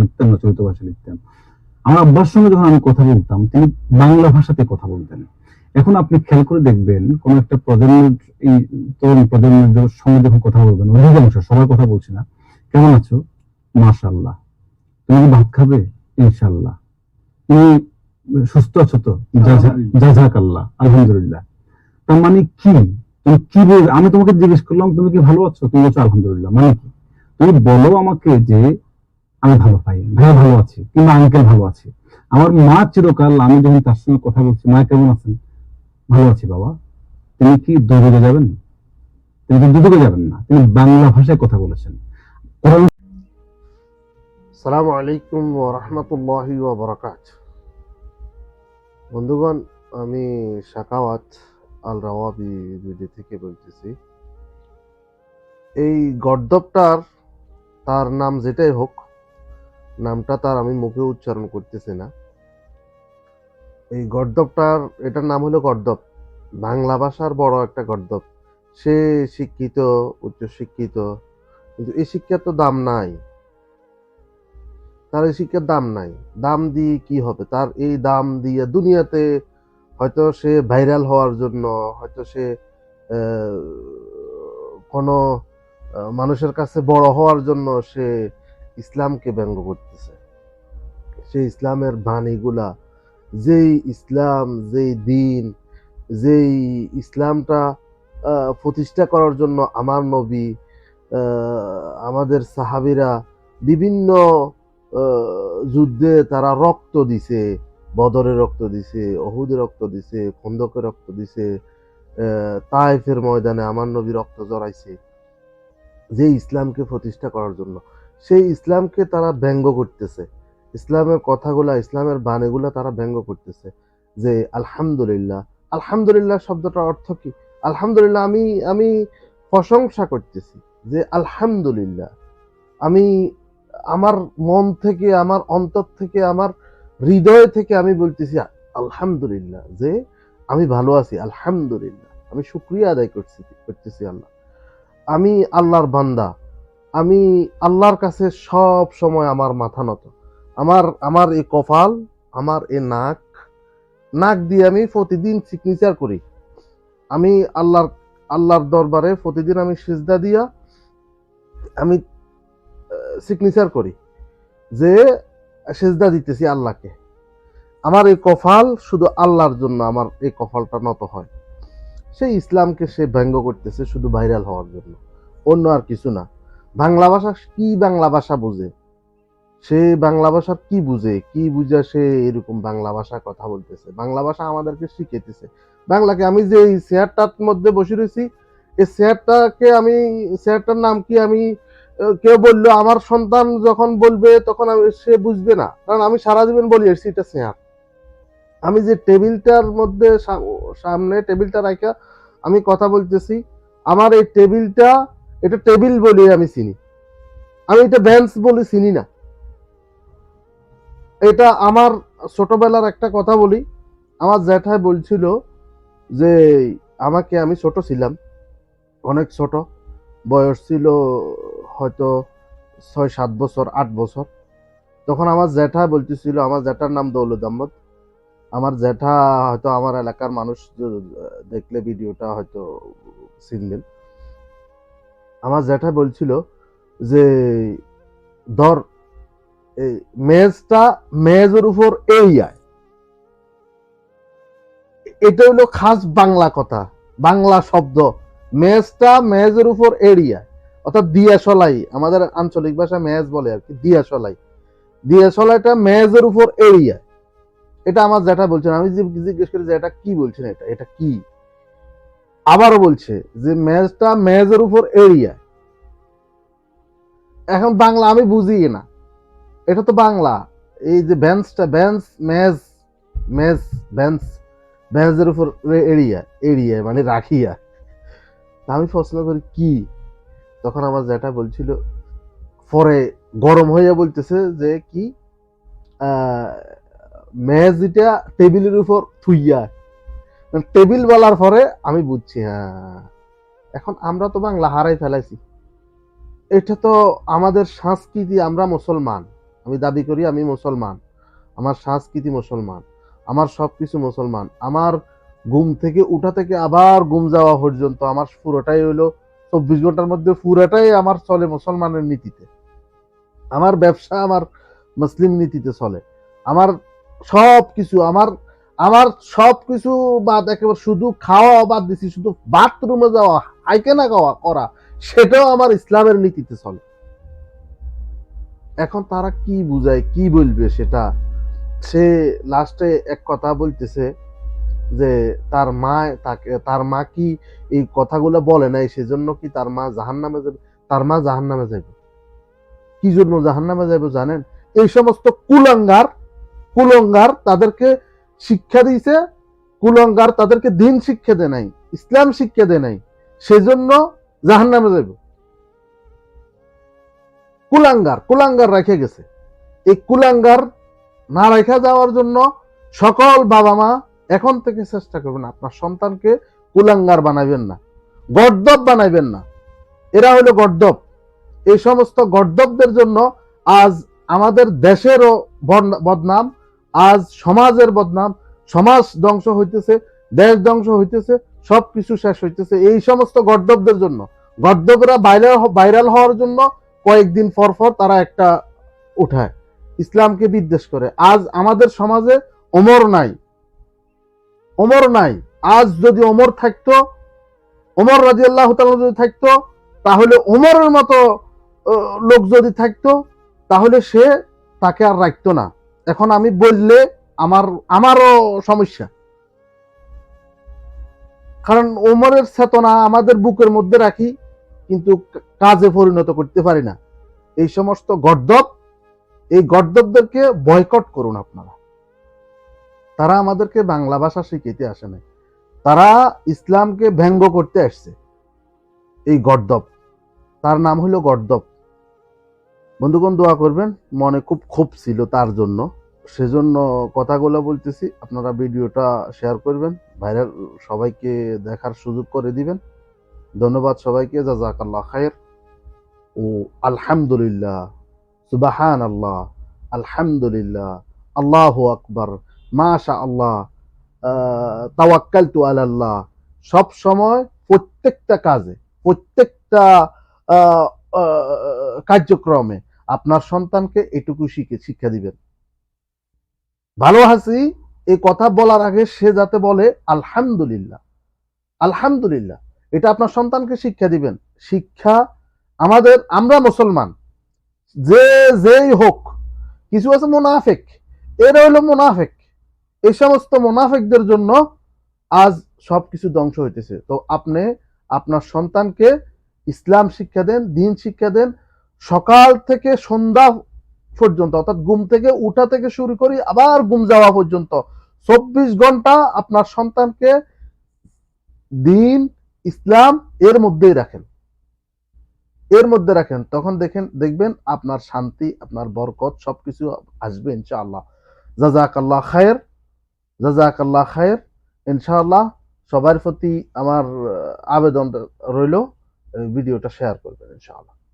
লিখতেন না চলিত ভাষা লিখতেন আমার আব্বার সঙ্গে যখন আমি কথা বলতাম তিনি বাংলা ভাষাতে কথা বলতেন। এখন আপনি খেয়াল করে দেখবেন কোন একটা প্রজন্মের এই তরুণ প্রজন্মের সঙ্গে যখন কথা বলবেন অধিকাংশ সবার কথা বলছি না। কেমন আছো? মাশাল্লাহ তুমি কি ভাত খাবে? ইনশাল্লাহ তুমি সুস্থ আছো তো? জাজাক আল্লাহ আলহামদুলিল্লাহ। তার মানে কি? তুমি কি বল আমি তোমাকে জিজ্ঞেস করলাম তুমি কি ভালো আছো? তুমি বলছো আলহামদুলিল্লাহ। মানে কি? তুমি বলো আমাকে যে আমি ভালো পাই, ভাইয়া ভালো আছি, কিংবা আঙ্কেল ভালো আছে। আমার মা চিরকাল, আমি যখন তার সঙ্গে কথা বলছি, মা কেমন আছেন? ভালো আছি বাবা। তিনি কি দুদকে যাবেন? তিনি কি দুদকে যাবেন না, তিনি বাংলা ভাষায় কথা বলেছেন। সালাম আলাইকুম রহমতুল্লাহি বরকাত বন্ধুগণ, আমি শাকাওয়াত আল রাওয়াবি ভিডিও থেকে বলতেছি। এই গর্দবটার তার নাম যেটাই হোক নামটা তার আমি মুখে উচ্চারণ করতেছি না। এই গর্দবটার, এটার নাম হলো গর্দব। বাংলা ভাষার বড় একটা গর্দব। সে শিক্ষিত, উচ্চ শিক্ষিত, কিন্তু এই শিক্ষার তো দাম নাই। তার এই শিক্ষার দাম নাই। দাম দিয়ে কি হবে? তার এই দাম দিয়ে দুনিয়াতে হয়তো সে ভাইরাল হওয়ার জন্য, হয়তো সে কোনো মানুষের কাছে বড় হওয়ার জন্য সে ইসলামকে ব্যঙ্গ করতেছে। সেই ইসলামের বাণীগুলা, যেই ইসলাম, যেই দিন, যেই ইসলামটা প্রতিষ্ঠা করার জন্য আমার নবী আমাদের সাহাবিরা বিভিন্ন যুদ্ধে তারা রক্ত দিছে, বদরে রক্ত দিছে অহুদে রক্ত দিছে, খন্দকে রক্ত দিছে তাইফের ময়দানে আমার নবী রক্ত জড়াইছে। যে ইসলামকে প্রতিষ্ঠা করার জন্য। সেই ইসলামকে তারা ব্যঙ্গ করতেছে। ইসলামের কথাগুলা, ইসলামের বাণীগুলা তারা ব্যঙ্গ করতেছে যে, আলহামদুলিল্লাহ। আলহামদুলিল্লাহ শব্দটার অর্থ কি? আলহামদুলিল্লাহ, আমি আমি প্রশংসা করতেছি যে, আলহামদুলিল্লাহ। আমি আমার মন থেকে, আমার অন্তর থেকে, আমার হৃদয় থেকে আমি বলতেছি, আলহামদুলিল্লাহ যে, আমি ভালো আছি, আলহামদুলিল্লাহ। আমি শুক্রিয়া আদায় করছি, করতেছি আল্লাহ। আমি আল্লাহর বান্দা। আমি আল্লাহর কাছে সব সময় আমার মাথা নত। আমার আমার এই কপাল, আমার এই নাক নাক দিয়ে আমি প্রতিদিন সিগনেচার করি। আমি আল্লাহর আল্লাহর দরবারে প্রতিদিন আমি সিজদা দিয়া আমি সিগনেচার করি যে সেজদা দিতেছি আল্লাহকে। আমার এই কফাল শুধু আল্লাহর জন্য আমার এই কফালটা নত হয়। সেই ইসলামকে সে ব্যঙ্গ করতেছে শুধু ভাইরাল হওয়ার জন্য। অন্য আর কিছু না। বাংলা ভাষা কি বাংলা ভাষা বুঝে? সে বাংলা ভাষা কি বুঝে? কি বুঝে সে এরকম বাংলা ভাষা কথা বলতেছে? বাংলা ভাষা আমাদেরকে শিখেতেছে বাংলাকে আমি যে এই চেয়ারটার মধ্যে বসে রয়েছি, এই চেয়ারটাকে আমি চেয়ারটার নাম কি আমি কেউ বলল, আমার সন্তান যখন বলবে, তখন আমি, সে বুঝবে না। কারণ আমি সারা জীবন বলি এসছি এটা চেয়ার আমি যে টেবিলটার মধ্যে সামনে টেবিলটা রাখা আমি কথা বলতেছি, আমার এই টেবিলটা এটা টেবিল বলি আমি চিনি। আমি এটা বেঞ্চ বলে চিনি না। এটা আমার ছোটবেলার একটা কথা বলি। আমার জ্যাঠাই বলছিল যে, আমাকে আমি ছোট ছিলাম, অনেক ছোট। বয়স ছিল হয়তো ছয়, সাত বছর, আট বছর। তখন আমার জ্যাঠা বলতেছিল, আমার জ্যাঠার নাম দৌলত আহমদ। আমার জ্যাঠা হয়তো আমার এলাকার মানুষ দেখলে ভিডিওটা হয়তো চিনবেন। আমার জ্যাঠা বলছিল যে, ধর, এই মেজটা মেজের উপর এরিয়ায় এটা হলো খাস বাংলা কথা, বাংলা শব্দ। মেজটা মেজের উপর এরিয়া অর্থাৎ দিয়া দিয়াশলাই আমাদের আঞ্চলিক ভাষা মেজ বলে আর কি দিয়াশলাই দিয়াশলাইটা মেজের উপর এরিয়া এটা আমার যেটা বলছেন। আমি জিজ্ঞেস করি যে, এটা কি বলছেন এটা? এটা কি? আবারও বলছে যে মেজটা মেজের উপর এরিয়া এখন বাংলা আমি বুঝি না। এটা তো বাংলা। এই যে বেঞ্চটা বেঞ্চ মেজ মেজ বেঞ্চ বেঞ্চের উপর এরিয়া এরিয়া মানে রাখিয়া। আমি প্রশ্ন করি, কি? তখন আমার যেটা বলছিল, পরে গরম হইয়া বলতেছে যে কি মেজ এটা টেবিলের উপর থুইয়া। টেবিল বলার পরে আমি বুঝছি হ্যাঁ। এখন আমরা তো বাংলা হারাই ফেলাইছি। এটা তো আমাদের সংস্কৃতি, আমরা মুসলমান। আমি দাবি করি আমি মুসলমান। আমার সংস্কৃতি মুসলমান, আমার সব কিছু মুসলমান। আমার ঘুম থেকে উঠা থেকে আবার ঘুম যাওয়া পর্যন্ত আমার পুরোটাই হইল চব্বিশ ঘণ্টার মধ্যে পুরোটাই আমার চলে মুসলমানের নীতিতে। আমার ব্যবসা আমার মুসলিম নীতিতে চলে। আমার সব কিছু আমার আমার সব কিছু বাদ একেবারে শুধু খাওয়া বাদ দিছি, শুধু বাথরুমে যাওয়া হাইকেনা খাওয়া, করা, সেটাও আমার ইসলামের নীতিতে চলে। এখন তারা কি বুঝায়, কি বলবে সেটা? সে লাস্টে এক কথা বলতেছে যে, তার মা তাকে, তার মা কি এই কথাগুলো বলে নাই, সেজন্য কি তার মা জাহান নামে যাবে? তার মা জাহান নামে যাবে কি জন্য জাহান নামে যাবে জানেন? এই সমস্ত কুলঙ্গার কুলঙ্গার তাদেরকে শিক্ষা দিয়েছে, কুলঙ্গার তাদেরকে দিন শিক্ষা দেয় নাই, ইসলাম শিক্ষা দেয় নাই, সেজন্য জাহান নামে যাবে কুলাঙ্গার কুলাঙ্গার রেখে গেছে। এই কুলাঙ্গার না রেখা যাওয়ার জন্য সকল বাবা মা এখন থেকে চেষ্টা করবেন, আপনার সন্তানকে কুলাঙ্গার বানাবেন না গর্দব বানাইবেন না। এরা হলো গর্দব এই সমস্ত গর্দবদের জন্য আজ আমাদের দেশেরও বদনা- বদনাম আজ সমাজের বদনাম, সমাজ ধ্বংস হইতেছে, দেশ ধ্বংস হইতেছে, সবকিছু শেষ হইতেছে। এই সমস্ত গর্দবদের জন্য, গর্দবরা ভাইরাল ভাইরাল হওয়ার জন্য কয়েকদিন পর পর তারা একটা উঠায়, ইসলামকে বিদ্বেষ করে। আজ আমাদের সমাজে ওমর নাই। ওমর নাই। আজ যদি ওমর থাকতো, ওমর রাজি আল্লাহ যদি থাকতো, তাহলে ওমরের মতো লোক যদি থাকতো, তাহলে সে তাকে আর রাখতো না। এখন আমি বললে আমার, আমারও সমস্যা। কারণ ওমরের চেতনা আমাদের বুকের মধ্যে রাখি, কিন্তু কাজে পরিণত করতে পারি না। এই সমস্ত গর্দব এই গর্দবদেরকে বয়কট করুন আপনারা। তারা আমাদেরকে বাংলা ভাষা শিখাইতে আসে না তারা ইসলামকে ব্যঙ্গ করতে আসছে। এই গর্দব তার নাম হলো গর্দব বন্ধুগণ, দোয়া করবেন। মনে খুব ক্ষোভ ছিল তার জন্য। সেজন্য কথাগুলো বলতেছি, আপনারা ভিডিওটা শেয়ার করবেন। ভাইরাল সবাইকে দেখার সুযোগ করে দিবেন। ধন্যবাদ সবাইকে, জাজাকাল্লাহ খায়ের ও আলহামদুলিল্লাহ সুবাহান আল্লাহ আলহামদুলিল্লাহ, আল্লাহ আকবর মাশা আল্লাহ তাওয়াক্কাল তু আল্লাহ সব সময় প্রত্যেকটা কাজে, প্রত্যেকটা কার্যক্রমে আপনার সন্তানকে এটুকু শিখে, শিক্ষা দিবেন। ভালো আছি এই কথা বলার আগে সে যাতে বলে, আলহামদুলিল্লাহ। আলহামদুলিল্লাহ। এটা আপনার সন্তানকে শিক্ষা দিবেন। শিক্ষা আমাদের, আমরা মুসলমান। যে যেই হোক, কিছু আছে মোনাফেক, এরা হলো মোনাফেক। এই সমস্ত মোনাফেকদের জন্য আজ সবকিছু ধ্বংস হইতেছে। তো আপনি আপনার সন্তানকে ইসলাম শিক্ষা দেন, দিন শিক্ষা দেন সকাল থেকে সন্ধ্যা পর্যন্ত, অর্থাৎ ঘুম থেকে উঠা থেকে শুরু করি, আবার ঘুম যাওয়া পর্যন্ত। চব্বিশ ঘণ্টা আপনার সন্তানকে দিন ইসলাম এর মধ্যেই রাখেন। এর মধ্যে রাখেন। তখন দেখেন, দেখবেন আপনার শান্তি, আপনার বরকত সবকিছু আসবে ইনশাআল্লাহ। জাজাক আল্লাহ খায়ের জাজাক আল্লাহ খায়ের, ইনশাআল্লাহ সবার প্রতি আমার আবেদন রইল ভিডিওটা শেয়ার করবেন ইনশাআল্লাহ।